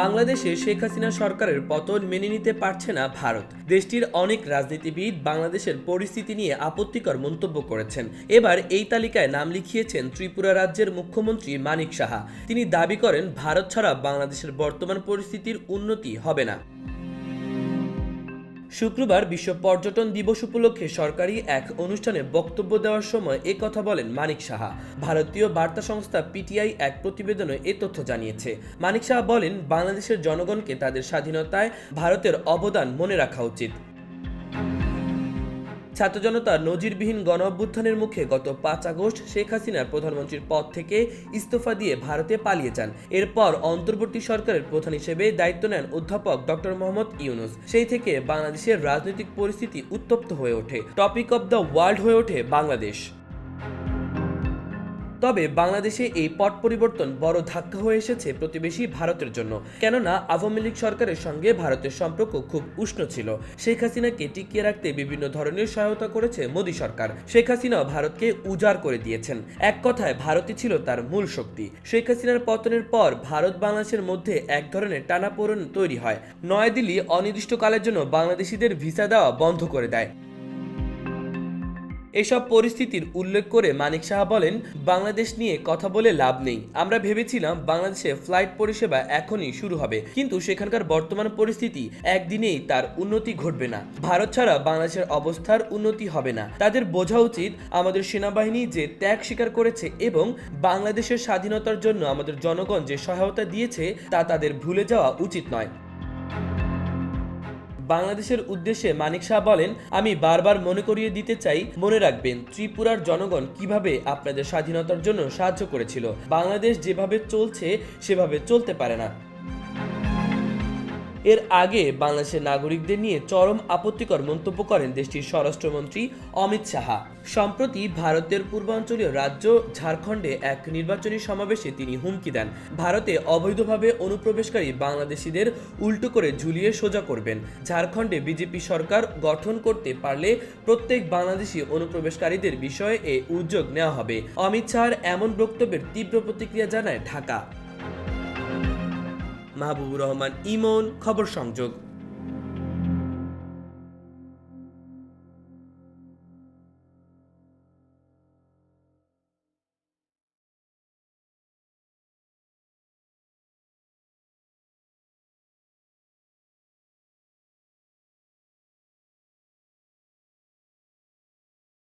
বাংলাদেশে শেখ হাসিনা সরকারের পতন মেনে নিতে পারছে না ভারত। দেশটির অনেক রাজনীতিবিদ বাংলাদেশের পরিস্থিতি নিয়ে আপত্তিকর মন্তব্য করেছেন। এবার এই তালিকায় নাম লিখিয়েছেন ত্রিপুরা রাজ্যের মুখ্যমন্ত্রী মানিক সাহা। তিনি দাবি করেন, ভারত ছাড়া বাংলাদেশের বর্তমান পরিস্থিতির উন্নতি হবে না। শুক্রবার বিশ্ব পর্যটন দিবস উপলক্ষে সরকারি এক অনুষ্ঠানে বক্তব্য দেওয়ার সময় এ কথা বলেন মানিক সাহা। ভারতীয় বার্তা সংস্থা পিটিআই এক প্রতিবেদনে এ তথ্য জানিয়েছে। মানিক সাহা বলেন, বাংলাদেশের জনগণকে তাদের স্বাধীনতায় ভারতের অবদান মনে রাখা উচিত। ছাত্র জনতার নজিরবিহীন গণ অভ্যুত্থানের মুখে গত পাঁচ আগস্ট শেখ হাসিনার প্রধানমন্ত্রীর পদ থেকে ইস্তফা দিয়ে ভারতে পালিয়ে যান। এরপর অন্তর্বর্তী সরকারের প্রধান হিসেবে দায়িত্ব নেন অধ্যাপক ডক্টর মোহাম্মদ ইউনুস। সেই থেকে বাংলাদেশের রাজনৈতিক পরিস্থিতি উত্তপ্ত হয়ে ওঠে। টপিক অব দ্য ওয়ার্ল্ড হয়ে ওঠে বাংলাদেশ। তবে বাংলাদেশে এই পট পরিবর্তন বড় ধাক্কা হয়ে এসেছে প্রতিবেশী ভারতের জন্য। কেননা, আওয়ামী লীগ সরকারের সঙ্গে ভারতের সম্পর্ক খুব উষ্ণ ছিল। শেখ হাসিনাকে টিকিয়ে রাখতে বিভিন্ন ধরনের সহায়তা করেছে মোদী সরকার। শেখ হাসিনা ভারতকে উজাড় করে দিয়েছেন। এক কথায়, ভারতই ছিল তার মূল শক্তি। শেখ হাসিনার পতনের পর ভারত বাংলাদেশের মধ্যে এক ধরনের টানাপোড়েন তৈরি হয়। নয়াদিল্লি অনির্দিষ্টকালের জন্য বাংলাদেশিদের ভিসা দেওয়া বন্ধ করে দেয়। এসব পরিস্থিতির উল্লেখ করে মানিক সাহা বলেন, বাংলাদেশ নিয়ে কথা বলে লাভ নেই। আমরা ভেবেছিলাম বাংলাদেশে ফ্লাইট পরিষেবা এখনই শুরু হবে। কিন্তু সেখানকার বর্তমান পরিস্থিতি একদিনেই তার উন্নতি ঘটবে না। ভারত ছাড়া বাংলাদেশের অবস্থার উন্নতি হবে না। তাদের বোঝা উচিত আমাদের সেনাবাহিনী যে ত্যাগ স্বীকার করেছে এবং বাংলাদেশের স্বাধীনতার জন্য আমাদের জনগণ যে সহায়তা দিয়েছে তা তাদের ভুলে যাওয়া উচিত নয়। বাংলাদেশের উদ্দেশ্যে মানিক শাহ বলেন, আমি বারবার মনে করিয়ে দিতে চাই, মনে রাখবেন, ত্রিপুরার জনগণ কীভাবে আপনাদের স্বাধীনতার জন্য সাহায্য করেছিল। বাংলাদেশ যেভাবে চলছে, সেভাবে চলতে পারে না। এর আগে বাংলাদেশের নাগরিকদের নিয়ে চরম আপত্তিকর মন্তব্য করেন দেশটির স্বরাষ্ট্রমন্ত্রী অমিত শাহা। সম্প্রতি ভারতের পূর্বাঞ্চলীয় রাজ্য ঝাড়খণ্ডে এক নির্বাচনী সমাবেশে তিনি হুমকি দেন। ভারতে অবৈধভাবে অনুপ্রবেশকারী বাংলাদেশিদের উল্টো করে ঝুলিয়ে সোজা করবেন। ঝাড়খণ্ডে বিজেপি সরকার গঠন করতে পারলে প্রত্যেক বাংলাদেশি অনুপ্রবেশকারীদের বিষয়ে এ উদ্যোগ নেওয়া হবে। অমিত শাহর এমন বক্তব্যের তীব্র প্রতিক্রিয়া জানায় ঢাকা। মাহবুবুর রহমান ইমন খবর সংযোগ।